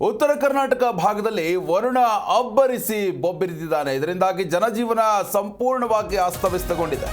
ಉತ್ತರ ಕರ್ನಾಟಕ ಭಾಗದಲ್ಲಿ ವರುಣ ಅಬ್ಬರಿಸಿ ಬೊಬ್ಬರಿದಿದ್ದಾನೆ. ಇದರಿಂದಾಗಿ ಜನಜೀವನ ಸಂಪೂರ್ಣವಾಗಿ ಅಸ್ತವ್ಯಸ್ತಗೊಂಡಿದೆ.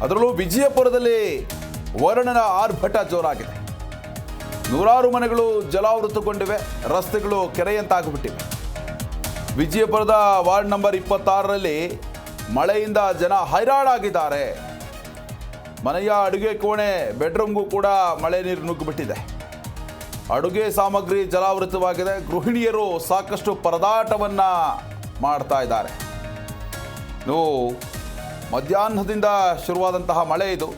ಅದರಲ್ಲೂ ವಿಜಯಪುರದಲ್ಲಿ ವರುಣನ ಆರ್ಭಟ ಜೋರಾಗಿದೆ. ನೂರಾರು ಮನೆಗಳು ಜಲಾವೃತಗೊಂಡಿವೆ. ರಸ್ತೆಗಳು ಕೆರೆಯಂತಾಗಿಬಿಟ್ಟಿವೆ. ವಿಜಯಪುರದ ವಾರ್ಡ್ ನಂಬರ್ ಇಪ್ಪತ್ತಾರರಲ್ಲಿ ಮಳೆಯಿಂದ ಜನ ಹೈರಾಣಾಗಿದ್ದಾರೆ. ಮನೆಯ ಅಡುಗೆ ಕೋಣೆ, ಬೆಡ್ರೂಮ್ಗೂ ಕೂಡ ಮಳೆ ನೀರು ನುಗ್ಗಿಬಿಟ್ಟಿದೆ. ಅಡುಗೆ ಸಾಮಗ್ರಿ ಜಲಾವೃತವಾಗಿದೆ. ಗೃಹಿಣಿಯರು ಸಾಕಷ್ಟು ಪರದಾಟವನ್ನ ಮಾಡ್ತಾ ಇದ್ದಾರೆ. ಇನ್ನು ಮಧ್ಯಾಹ್ನದಿಂದ ಶುರುವಾದಂತಹ ಮಳೆ ಇದು.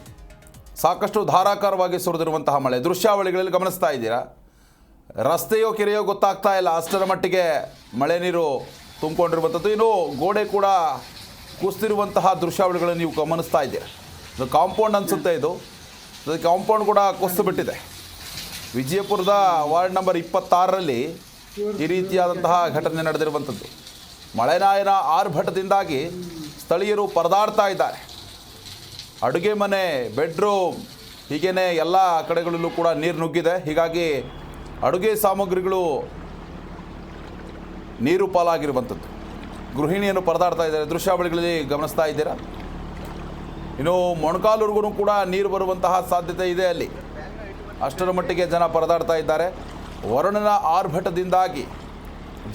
ಸಾಕಷ್ಟು ಧಾರಾಕಾರವಾಗಿ ಸುರಿದಿರುವಂತಹ ಮಳೆ. ದೃಶ್ಯಾವಳಿಗಳಲ್ಲಿ ಗಮನಿಸ್ತಾ ಇದ್ದೀರಾ? ರಸ್ತೆಯೋ ಕೆರೆಯೋ ಗೊತ್ತಾಗ್ತಾ ಇಲ್ಲ. ಅಷ್ಟರ ಮಟ್ಟಿಗೆ ಮಳೆ ನೀರು ತುಂಬಿಕೊಂಡಿರುವಂಥದ್ದು. ಇನ್ನು ಗೋಡೆ ಕೂಡ ಕುಸ್ತಿರುವಂತಹ ದೃಶ್ಯಾವಳಿಗಳನ್ನು ನೀವು ಗಮನಿಸ್ತಾ ಇದ್ದೀರಾ? ಇದು ಕಾಂಪೌಂಡ್ ಅನಿಸುತ್ತೆ ಇದು. ಕಾಂಪೌಂಡ್ ಕೂಡ ಕುಸ್ತು ಬಿಟ್ಟಿದೆ. ವಿಜಯಪುರದ ವಾರ್ಡ್ ನಂಬರ್ ಇಪ್ಪತ್ತಾರರಲ್ಲಿ ಈ ರೀತಿಯಾದಂತಹ ಘಟನೆ ನಡೆದಿರುವಂಥದ್ದು. ಮಳೆನಾಯನ ಆರ್ಭಟದಿಂದಾಗಿ ಸ್ಥಳೀಯರು ಪರದಾಡ್ತಾ ಇದ್ದಾರೆ. ಅಡುಗೆ ಮನೆ, ಬೆಡ್ರೂಮ್ ಹೀಗೇ ಎಲ್ಲ ಕಡೆಗಳಲ್ಲೂ ಕೂಡ ನೀರು ನುಗ್ಗಿದೆ. ಹೀಗಾಗಿ ಅಡುಗೆ ಸಾಮಗ್ರಿಗಳು ನೀರು ಪಾಲಾಗಿರುವಂಥದ್ದು. ಗೃಹಿಣಿಯನ್ನು ಪರದಾಡ್ತಾ ಇದ್ದಾರೆ. ದೃಶ್ಯಾವಳಿಗಳಲ್ಲಿ ಗಮನಿಸ್ತಾ ಇದ್ದೀರಾ? ಇನ್ನು ಮೊಣಕಾಲೂರಿಗೂ ಕೂಡ ನೀರು ಬರುವಂತಹ ಸಾಧ್ಯತೆ ಇದೆ ಅಲ್ಲಿ. ಅಷ್ಟರ ಮಟ್ಟಿಗೆ ಜನ ಪರದಾಡ್ತಾ ಇದ್ದಾರೆ. ವರುಣನ ಆರ್ಭಟದಿಂದಾಗಿ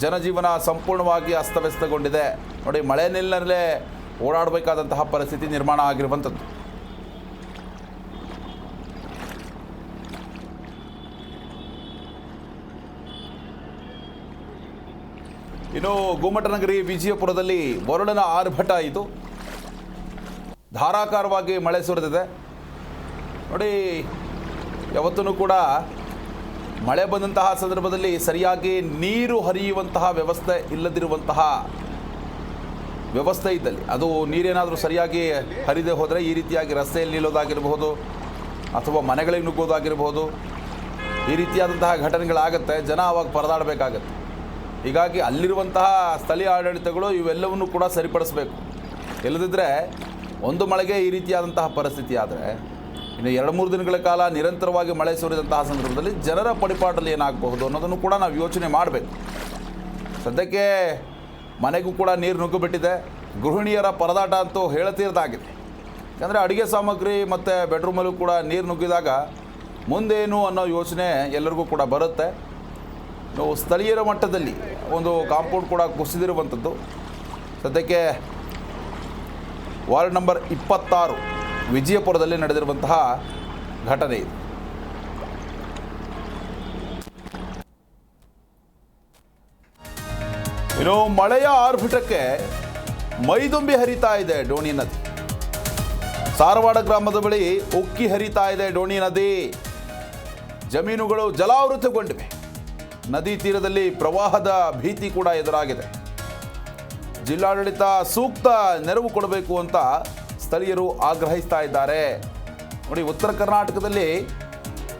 ಜನಜೀವನ ಸಂಪೂರ್ಣವಾಗಿ ಅಸ್ತವ್ಯಸ್ತಗೊಂಡಿದೆ. ನೋಡಿ, ಮಳೆ ನಿಲ್ಲಲ್ಲೇ ಓಡಾಡಬೇಕಾದಂತಹ ಪರಿಸ್ಥಿತಿ ನಿರ್ಮಾಣ ಆಗಿರುವಂಥದ್ದು. ಇನ್ನು ಗುಮ್ಮಟನಗರಿ ವಿಜಯಪುರದಲ್ಲಿ ವರುಣನ ಆರ್ಭಟ ಇದು. ಧಾರಾಕಾರವಾಗಿ ಮಳೆ ಸುರಿದಿದೆ. ನೋಡಿ ಯಾವತ್ತೂ ಕೂಡ ಮಳೆ ಬಂದಂತಹ ಸಂದರ್ಭದಲ್ಲಿ ಸರಿಯಾಗಿ ನೀರು ಹರಿಯುವಂತಹ ವ್ಯವಸ್ಥೆ ಇಲ್ಲದಿರುವಂತಹ ವ್ಯವಸ್ಥೆ ಇದ್ದಲ್ಲಿ. ಅದು ನೀರೇನಾದರೂ ಸರಿಯಾಗಿ ಹರಿದೇ ಹೋದರೆ ಈ ರೀತಿಯಾಗಿ ರಸ್ತೆಯಲ್ಲಿ ನಿಲ್ಲೋದಾಗಿರಬಹುದು ಅಥವಾ ಮನೆಗಳಿಗೆ ನುಗ್ಗೋದಾಗಿರಬಹುದು ಈ ರೀತಿಯಾದಂತಹ ಘಟನೆಗಳಾಗುತ್ತೆ, ಜನ ಅವಾಗ ಪರದಾಡಬೇಕಾಗತ್ತೆ. ಹೀಗಾಗಿ ಅಲ್ಲಿರುವಂತಹ ಸ್ಥಳೀಯ ಆಡಳಿತಗಳು ಇವೆಲ್ಲವನ್ನು ಕೂಡ ಸರಿಪಡಿಸಬೇಕು. ಇಲ್ಲದಿದ್ದರೆ ಒಂದು ಮಳೆಗೆ ಈ ರೀತಿಯಾದಂತಹ ಪರಿಸ್ಥಿತಿ ಆದರೆ ಇನ್ನು ಎರಡು ಮೂರು ದಿನಗಳ ಕಾಲ ನಿರಂತರವಾಗಿ ಮಳೆ ಸುರಿದಂತಹ ಸಂದರ್ಭದಲ್ಲಿ ಜನರ ಪಡಿಪಾಟಲ್ಲಿ ಏನಾಗಬಹುದು ಅನ್ನೋದನ್ನು ಕೂಡ ನಾವು ಯೋಚನೆ ಮಾಡಬೇಕು. ಸದ್ಯಕ್ಕೆ ಮನೆಗೂ ಕೂಡ ನೀರು ನುಗ್ಗಿಬಿಟ್ಟಿದೆ. ಗೃಹಿಣಿಯರ ಪರದಾಟ ಅಂತೂ ಹೇಳತೀರ್ದಾಗಿದೆ. ಯಾಕಂದರೆ ಅಡುಗೆ ಸಾಮಗ್ರಿ ಮತ್ತು ಬೆಡ್ರೂಮಲ್ಲೂ ಕೂಡ ನೀರು ನುಗ್ಗಿದಾಗ ಮುಂದೇನು ಅನ್ನೋ ಯೋಚನೆ ಎಲ್ಲರಿಗೂ ಕೂಡ ಬರುತ್ತೆ. ನಾವು ಸ್ಥಳೀಯರ ಮಟ್ಟದಲ್ಲಿ ಒಂದು ಕಾಂಪೌಂಡ್ ಕೂಡ ಕುಸಿದಿರುವಂಥದ್ದು. ಸದ್ಯಕ್ಕೆ ವಾರ್ಡ್ ನಂಬರ್ ಇಪ್ಪತ್ತಾರು. ವಿಜಯಪುರದಲ್ಲಿ ನಡೆದಿರುವಂತಹ ಘಟನೆ ಇದು. ಇನ್ನು ಮಳೆಯ ಆರ್ಭಟಕ್ಕೆ ಮೈದುಂಬಿ ಹರಿತಾ ಇದೆ ಡೋಣಿ ನದಿ. ಸಾರವಾಡ ಗ್ರಾಮದ ಬಳಿ ಉಕ್ಕಿ ಹರಿತಾ ಇದೆ ಡೋಣಿ ನದಿ. ಜಮೀನುಗಳು ಜಲಾವೃತಗೊಂಡಿವೆ. ನದಿ ತೀರದಲ್ಲಿ ಪ್ರವಾಹದ ಭೀತಿ ಕೂಡ ಎದುರಾಗಿದೆ. ಜಿಲ್ಲಾಡಳಿತ ಸೂಕ್ತ ನೆರವು ಕೊಡಬೇಕು ಅಂತ ಸ್ಥಳೀಯರು ಆಗ್ರಹಿಸ್ತಾ ಇದ್ದಾರೆ. ನೋಡಿ, ಉತ್ತರ ಕರ್ನಾಟಕದಲ್ಲಿ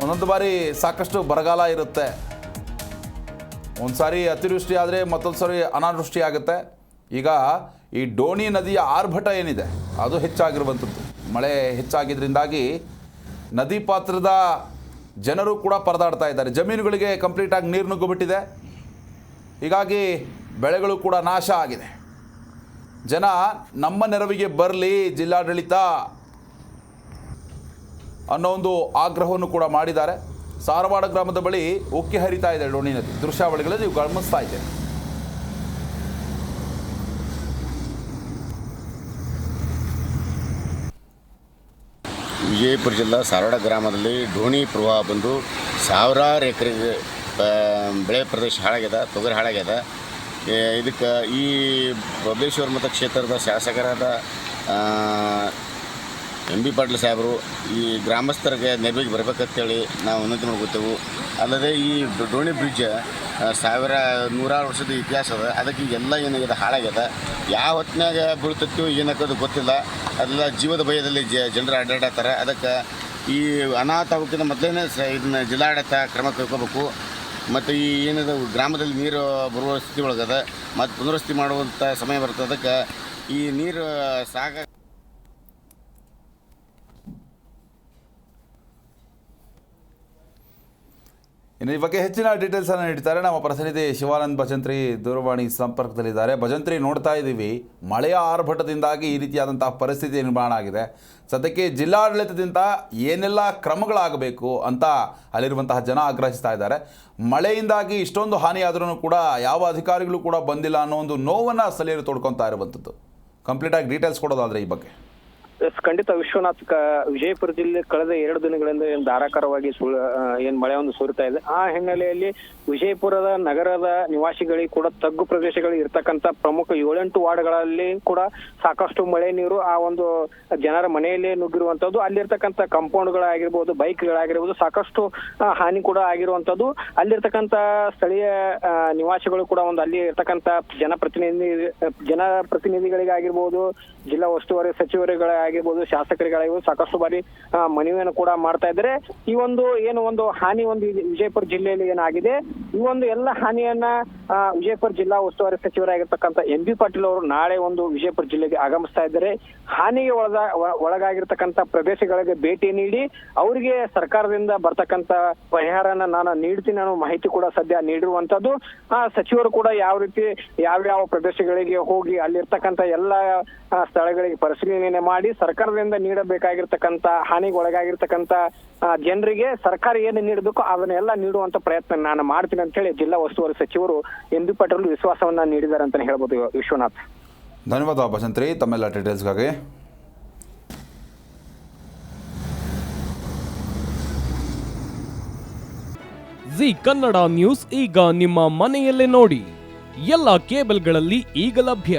ಒಂದೊಂದು ಬಾರಿ ಸಾಕಷ್ಟು ಬರಗಾಲ ಇರುತ್ತೆ. ಒಂದು ಸಾರಿ ಅತಿವೃಷ್ಟಿ ಆದರೆ ಮತ್ತೊಂದು ಸಾರಿ ಅನಾವೃಷ್ಟಿ ಆಗುತ್ತೆ ಈಗ ಈ ಡೋಣಿ ನದಿಯ ಆರ್ಭಟ ಏನಿದೆ, ಅದು ಹೆಚ್ಚಾಗಿರುವಂಥದ್ದು. ಮಳೆ ಹೆಚ್ಚಾಗಿದ್ದರಿಂದಾಗಿ ನದಿ ಪಾತ್ರದ ಜನರು ಕೂಡ ಪರದಾಡ್ತಾ ಇದ್ದಾರೆ. ಜಮೀನುಗಳಿಗೆ ಕಂಪ್ಲೀಟಾಗಿ ನೀರು ನುಗ್ಗಿಬಿಟ್ಟಿದೆ ಹೀಗಾಗಿ ಬೆಳೆಗಳು ಕೂಡ ನಾಶ ಆಗಿದೆ. ಜನ ನಮ್ಮ ನೆರವಿಗೆ ಬರಲಿ ಜಿಲ್ಲಾಡಳಿತ ಅನ್ನೋ ಒಂದು ಆಗ್ರಹವನ್ನು ಕೂಡ ಮಾಡಿದ್ದಾರೆ. ಸಾರವಾಡ ಗ್ರಾಮದ ಬಳಿ ಉಕ್ಕಿ ಹರಿತಾ ಇದೆ ಡೋಣಿ ನದಿ. ದೃಶ್ಯಾವಳಿಗಳಲ್ಲಿ ನೀವು ಗಮನಿಸ್ತಾ ಇದ್ದೇವೆ ವಿಜಯಪುರ ಜಿಲ್ಲಾ ಸಾರವಾಡ ಗ್ರಾಮದಲ್ಲಿ ಡೋಣಿ ಪ್ರವಾಹ ಬಂದು ಸಾವಿರಾರು ಎಕರೆ ಬೆಳೆ ಪ್ರದೇಶ ಹಾಳಾಗ್ಯದ ತೊಗರಿ ಹಾಳಾಗ್ಯದ ಇದಕ್ಕೆ ಈ ಬಬಲೇಶ್ವರ ಮತ ಕ್ಷೇತ್ರದ ಶಾಸಕರಾದ ಎಂ ಬಿ ಪಾಟೀಲ್ ಸಾಹೇಬರು ಈ ಗ್ರಾಮಸ್ಥರಿಗೆ ನೆರವಿಗೆ ಬರಬೇಕಂತೇಳಿ ನಾವು ಉನ್ನತಿ ಮಾಡ್ಕೊತೇವೆ. ಅಲ್ಲದೆ ಈ ಡೋಣಿ ಬ್ರಿಡ್ಜ್ ಸಾವಿರ, ನೂರಾರು ವರ್ಷದ ಇತಿಹಾಸ ಅದ. ಅದಕ್ಕೆ ಎಲ್ಲ ಏನಾಗಿದೆ, ಹಾಳಾಗ್ಯದ. ಯಾವ ಹೊತ್ತಿನಾಗ ಬೀಳ್ತೈತೋ ಏನಾಗೋದು ಗೊತ್ತಿಲ್ಲ. ಅದೆಲ್ಲ ಜೀವದ ಭಯದಲ್ಲಿ ಜ, ಜನರು ಅಡ್ಡಾಡತ್ತಾರೆ. ಅದಕ್ಕೆ ಈ ಅನಾಥ ಆಗೋಕ್ಕಿಂತ ಸ, ಇದನ್ನ ಜಿಲ್ಲಾಡಳಿತ ಕ್ರಮ ಕೈಗೋಬೇಕು ಮತ್ತು ಈ ಏನಿದೆ, ಗ್ರಾಮದಲ್ಲಿ ನೀರು ಬರುವ ಸ್ಥಿತಿ ಒಳಗದ ಮತ್ತು ಪುನರ್ವಸತಿ ಮಾಡುವಂಥ ಸಮಯ ಬರ್ತದಕ್ಕೆ ಈ ನೀರು ಸಾಗ ಇನ್ನು ಈ ಬಗ್ಗೆ ಹೆಚ್ಚಿನ ಡೀಟೇಲ್ಸ್ ಅನ್ನು ನೀಡ್ತಾರೆ. ನಮ್ಮ ಪ್ರತಿನಿಧಿ ಶಿವಾನಂದ್ ಭಜಂತ್ರಿ ದೂರವಾಣಿ ಸಂಪರ್ಕದಲ್ಲಿದ್ದಾರೆ. ಭಜಂತ್ರಿ ನೋಡ್ತಾ ಇದ್ದೀವಿ. ಮಳೆಯ ಆರ್ಭಟದಿಂದಾಗಿ ಈ ರೀತಿಯಾದಂತಹ ಪರಿಸ್ಥಿತಿ ನಿರ್ಮಾಣ ಆಗಿದೆ. ಸದ್ಯಕ್ಕೆ ಜಿಲ್ಲಾಡಳಿತದಿಂದ ಏನೆಲ್ಲ ಕ್ರಮಗಳಾಗಬೇಕು ಅಂತ ಅಲ್ಲಿರುವಂತಹ ಜನ ಆಗ್ರಹಿಸ್ತಾ ಇದ್ದಾರೆ. ಮಳೆಯಿಂದಾಗಿ ಇಷ್ಟೊಂದು ಹಾನಿಯಾದ್ರೂ ಕೂಡ ಯಾವ ಅಧಿಕಾರಿಗಳು ಕೂಡ ಬಂದಿಲ್ಲ ಅನ್ನೋ ಒಂದು ನೋವನ್ನು ಸ್ಥಳೀಯರು ತೊಡ್ಕೊತಾ ಇರುವಂಥದ್ದು. ಕಂಪ್ಲೀಟಾಗಿ ಡೀಟೇಲ್ಸ್ ಕೊಡೋದಾದ್ರೆ ಈ ಬಗ್ಗೆ. ಖಂಡಿತ ವಿಶ್ವನಾಥ್ ವಿಜಯಪುರ ಜಿಲ್ಲೆ ಕಳೆದ ಎರಡು ದಿನಗಳಿಂದ ಏನ್ ಧಾರಾಕಾರವಾಗಿ ಸುಳ್ಳು ಏನ್ ಮಳೆ ಒಂದು ಸುರಿತಾ ಇದೆ. ಆ ಹಿನ್ನೆಲೆಯಲ್ಲಿ ವಿಜಯಪುರದ ನಗರದ ನಿವಾಸಿಗಳಿಗೆ ಕೂಡ ತಗ್ಗು ಪ್ರದೇಶಗಳು ಇರ್ತಕ್ಕಂತ ಪ್ರಮುಖ ಏಳೆಂಟು ವಾರ್ಡ್ಗಳಲ್ಲಿ ಕೂಡ ಸಾಕಷ್ಟು ಮಳೆ ನೀರು ಆ ಒಂದು ಜನರ ಮನೆಯಲ್ಲೇ ನುಗ್ಗಿರುವಂತದ್ದು ಅಲ್ಲಿರ್ತಕ್ಕಂಥ ಕಾಂಪೌಂಡ್ಗಳಾಗಿರ್ಬೋದು, ಬೈಕ್ಗಳಾಗಿರ್ಬೋದು ಸಾಕಷ್ಟು ಹಾನಿ ಕೂಡ ಆಗಿರುವಂತದ್ದು ಅಲ್ಲಿರ್ತಕ್ಕಂಥ ಸ್ಥಳೀಯ ನಿವಾಸಿಗಳು ಕೂಡ ಒಂದು ಅಲ್ಲಿ ಇರ್ತಕ್ಕಂಥ ಜನಪ್ರತಿನಿಧಿ, ಜನಪ್ರತಿನಿಧಿಗಳಿಗಾಗಿರ್ಬೋದು, ಜಿಲ್ಲಾ ಉಸ್ತುವಾರಿ ಸಚಿವರುಗಳಾಗಿರ್ಬೋದು ಶಾಸಕರಿಗಾಗಿರ್ಬೋದು, ಸಾಕಷ್ಟು ಬಾರಿ ಮನವಿಯನ್ನು ಕೂಡ ಮಾಡ್ತಾ ಇದ್ದಾರೆ. ಈ ಒಂದು ಏನು ಒಂದು ಹಾನಿ ಒಂದು ವಿಜಯಪುರ ಜಿಲ್ಲೆಯಲ್ಲಿ ಏನಾಗಿದೆ? ಈ ಒಂದು ಎಲ್ಲ ಹಾನಿಯನ್ನ ವಿಜಯಪುರ ಜಿಲ್ಲಾ ಉಸ್ತುವಾರಿ ಸಚಿವರಾಗಿರ್ತಕ್ಕಂಥ ಎಂ ಬಿ ಪಾಟೀಲ್ ಅವರು ನಾಳೆ ಒಂದು ವಿಜಯಪುರ ಜಿಲ್ಲೆಗೆ ಆಗಮಿಸ್ತಾ ಇದ್ದಾರೆ. ಹಾನಿಗೆ ಒಳಗ ಒಳಗಾಗಿರ್ತಕ್ಕಂಥ ಪ್ರದೇಶಗಳಿಗೆ ಭೇಟಿ ನೀಡಿ, ಅವರಿಗೆ ಸರ್ಕಾರದಿಂದ ಬರ್ತಕ್ಕಂಥ ಪರಿಹಾರನ ನಾನು ನೀಡ್ತೀನಿ ಅನ್ನೋ ಮಾಹಿತಿ ಕೂಡ ಸದ್ಯ ನೀಡಿರುವಂತದ್ದು ಆ, ಸಚಿವರು ಕೂಡ ಯಾವ ರೀತಿ, ಯಾವ್ಯಾವ ಪ್ರದೇಶಗಳಿಗೆ ಹೋಗಿ ಅಲ್ಲಿರ್ತಕ್ಕಂಥ ಎಲ್ಲ ಸ್ಥಳಗಳಿಗೆ ಪರಿಶೀಲನೆ ಮಾಡಿ ಸರ್ಕಾರದಿಂದ ನೀಡಬೇಕಾಗಿರ್ತಕ್ಕಂಥ ಹಾನಿಗೆ ಒಳಗಾಗಿರ್ತಕ್ಕಂತ ಜನರಿಗೆ ಸರ್ಕಾರ ಏನು ನೀಡಬೇಕು ಅದನ್ನೆಲ್ಲ ನೀಡುವಂತ ಪ್ರಯತ್ನ ನಾನು ಮಾಡ್ತೀನಿ ಅಂತ ಹೇಳಿ ಜಿಲ್ಲಾ ಉಸ್ತುವಾರಿ ಸಚಿವರು ಎಂದು ಪಾಟೀಲ್ ವಿಶ್ವಾಸವನ್ನ ನೀಡಿದ್ದಾರೆ ಅಂತಾನೆ ಹೇಳ್ಬೋದು ವಿಶ್ವನಾಥ್. ಧನ್ಯವಾದ ಬಸಂತ್ರಿ ತಮ್ಮೆಲ್ಲ ಡೀಟೇಲ್ಸ್ಗಾಗಿ. ಜಿ ಕನ್ನಡ ನ್ಯೂಸ್ ಈಗ ನಿಮ್ಮ ಮನೆಯಲ್ಲೇ ನೋಡಿ. ಎಲ್ಲ ಕೇಬಲ್ಗಳಲ್ಲಿ ಈಗ ಲಭ್ಯ.